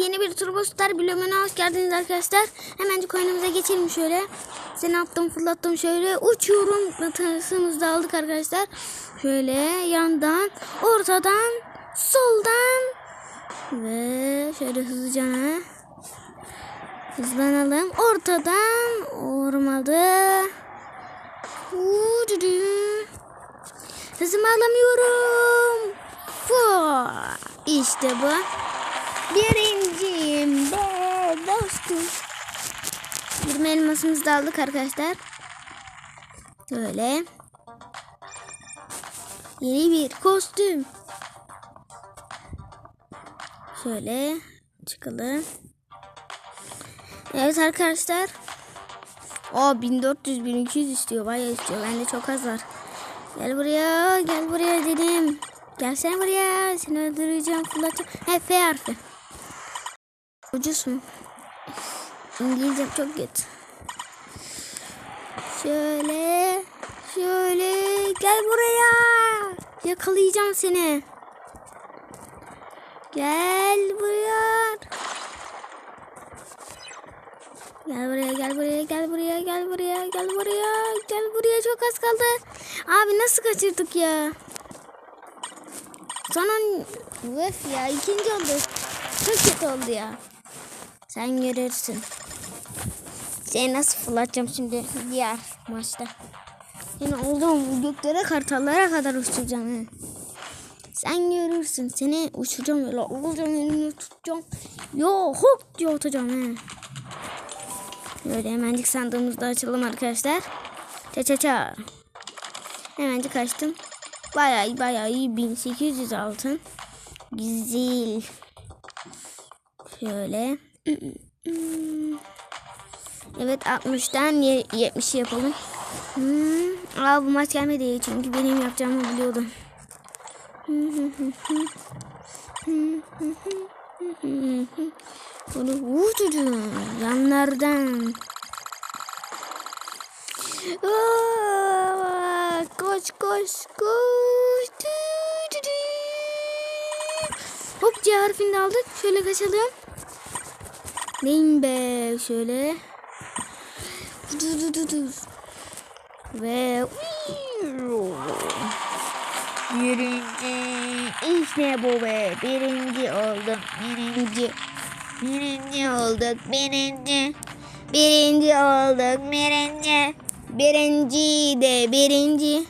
yeni bir Turbo Star bölümüne hoş geldiniz arkadaşlar. Hemencik oyunumuza geçelim şöyle. Seni attım fırlattım şöyle uçuyorum. Tırısımızı da aldık arkadaşlar. Şöyle yandan, ortadan, soldan ve şöyle hızlıca hızlanalım. Ortadan olmadı. Hızımı alamıyorum. İşte bu. Birinciyim be dostum. 20 elmasımızı da aldık arkadaşlar. Böyle. Yeni bir kostüm. Şöyle çıkalım. Evet arkadaşlar. O 1400 1200 istiyor. Bayağı istiyor. Bende çok az var. Gel buraya. Gel buraya dedim. Gelsene buraya. Seni öldüreceğim. Fırlatacağım. He F harfi. Mu? İngilizcem çok kötü. Şöyle. Şöyle. Gel buraya. Yakalayacağım seni. Gel buraya. Gel buraya, gel buraya, gel buraya, gel buraya, gel buraya, gel buraya. Çok az kaldı. Abi nasıl kaçırdık ya? Sonra öf ya ikinci oldu. Çok kötü oldu ya. Sen görürsün. Seni nasıl fırlatacağım şimdi diğer maçta. Yine oğlum göklere kartallara kadar uçuracağım. He. Sen görürsün. Seni uçuracağım öyle. Olacağım elini tutacağım. Yo hop diye atacağım. He. Böyle hemencik sandığımızda açalım arkadaşlar. Ça ça ça. Hemencik açtım. Bayağı iyi bayağı iyi. 1800 altın. Güzel. Şöyle. Evet 60'tan 70 yapalım. Hmm. Aa, bu maç gelmedi çünkü benim yapacağımı biliyordum. Bunu vuracağım yanlardan. Aa, koş koş koş. Hop C harfini aldık. Şöyle kaçalım. Neyim be şöyle. Du, du, du, du. Ve birinci işte bu be. Birinci olduk birinci. Birinci olduk birinci. Birinci olduk birinci. Birinci de birinci.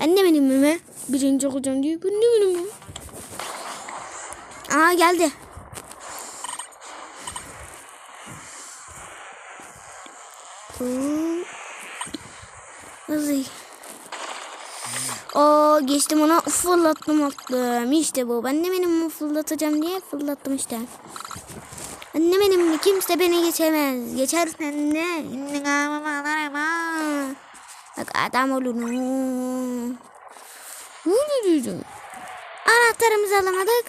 De benim mi birinci olacağım diye de benim mi Aa geldi Hızlı. O geçtim ona fırlattım attım. İşte bu. Ben de benim fırlatacağım diye fırlattım işte. Anne benim kimse beni geçemez. Geçersen de. Bak adam olun. Anahtarımızı alamadık.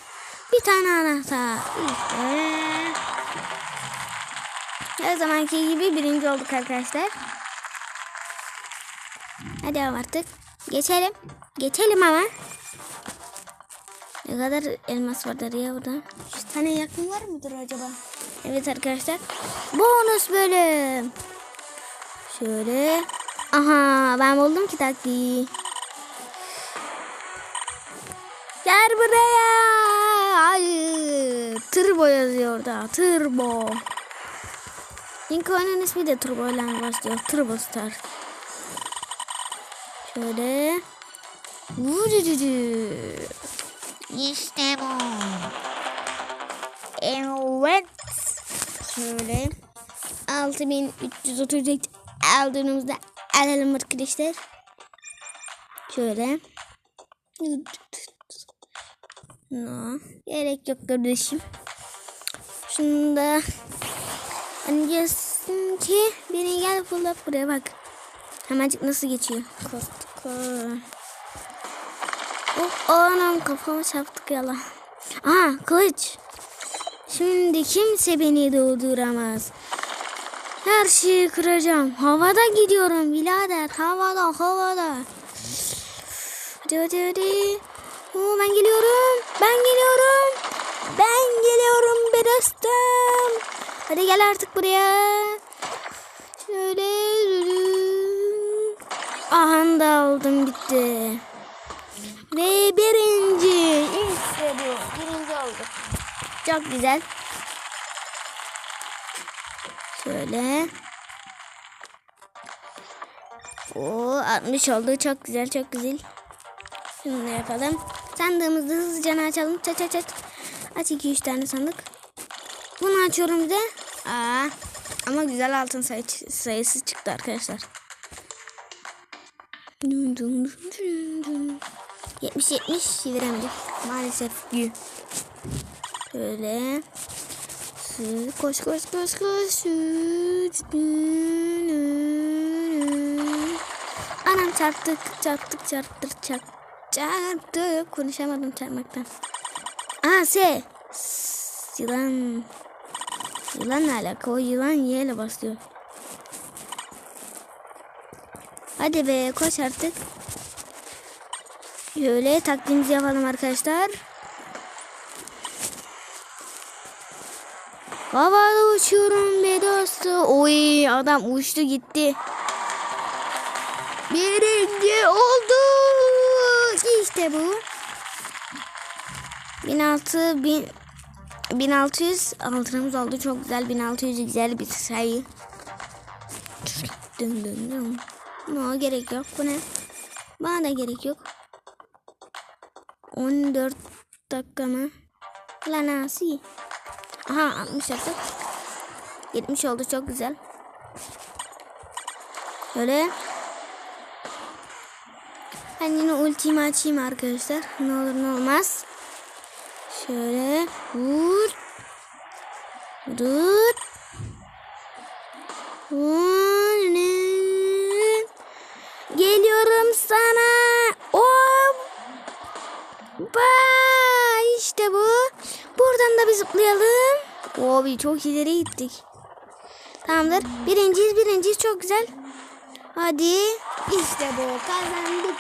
Bir tane anahtar. İşte. Her zamanki gibi birinci olduk arkadaşlar. Hadi artık. Geçelim. Geçelim ama. Ne kadar elmas vardır ya burada. Şu tane yakın var mıdır acaba? Evet arkadaşlar. Bonus bölüm. Şöyle. Aha ben buldum ki taktiği. Gel buraya. Hayır. Turbo yazıyor orada. Turbo. İlk oyunun ismi de Turbo ile başlıyor. Turbo Star. Şöyle. İşte bu. Evet. Şöyle. 6333 aldığımızda alalım arkadaşlar. Şöyle. No. Gerek yok kardeşim. Şunu da Hani diyorsun ki beni gel fırlat buraya bak. Hemencik nasıl geçiyor. Korktuk. Oh anam kafama çarptık yala. Aha kılıç. Şimdi kimse beni durduramaz. Her şeyi kıracağım. Havada gidiyorum birader. Havada havada. Hadi hadi hadi. Oo, ben geliyorum. Ben geliyorum. Ben geliyorum biraz. Hadi gel artık buraya. Şöyle. Aha da aldım gitti. Ve birinci. İşte bu. Birinci olduk. Çok güzel. Şöyle. Oo 60 oldu. Çok güzel çok güzel. Şunu da yapalım. Sandığımızı hızlıca açalım. Çat çat çat. Aç 2-3 tane sandık. Bunu açıyorum bir de. Aa, ama güzel altın sayı, sayısı çıktı arkadaşlar. Dun dun dun dun dun. 70 70 çeviremedim. Maalesef gü. Şöyle. Su, Koş koş koş koş. Anam çarptık çarptık çarptık çarp çarptık. Konuşamadım çarpmaktan. Aa. S- Yılan. Yılan ne alaka? O yılan yeyle basıyor. Hadi be koş artık. Şöyle taktiğimizi yapalım arkadaşlar. Havada uçuyorum be dostum. Oy adam uçtu gitti. Birinci olduk. İşte bu. 1600 bin 1600 altınımız oldu. Çok güzel. 1600 güzel bir sayı. Dın dın dın. No gerek yok. Bu ne? Bana da gerek yok. 14 dakika mı? Lan asi. Aha 60 artık. 70 oldu. Çok güzel. Şöyle. Ben yine ultimi açayım arkadaşlar. Ne olur ne olmaz. Şöyle vur. Vur. Vur. Geliyorum sana. Hop. Ba işte bu. Buradan da bir zıplayalım. Abi çok ileri gittik. Tamamdır. Birinciyiz birinciyiz çok güzel. Hadi. İşte bu. Kazandık.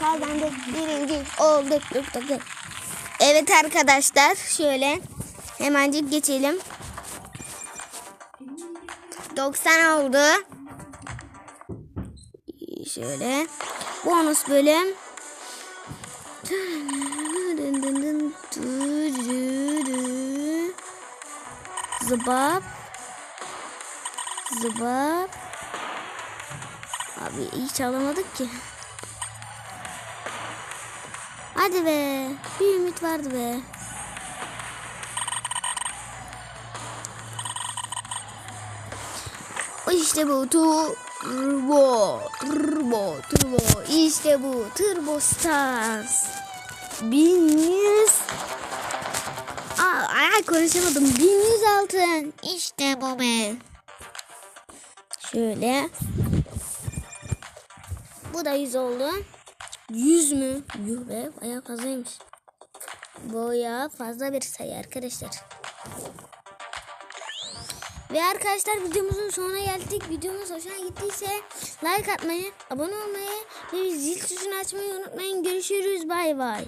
Kazandık. Birinci olduk. Dık dık dık. Evet arkadaşlar. Şöyle. Hemencik geçelim. 90 oldu. Şöyle. Bonus bölüm. Zıbap. Zıbap. Abi hiç alamadık ki. Hadi be. Bir ümit vardı be. İşte bu turbo, turbo, turbo. İşte bu turbo stars. 1100 Aa, ay konuşamadım. 1100 altın. İşte bu be. Şöyle. Bu da 100 oldu. 100 mü? Yuh be bayağı fazlaymış. Bayağı fazla bir sayı arkadaşlar. Ve arkadaşlar videomuzun sonuna geldik. Videomuz hoşuna gittiyse like atmayı, abone olmayı ve zil tuşunu açmayı unutmayın. Görüşürüz. Bay bay.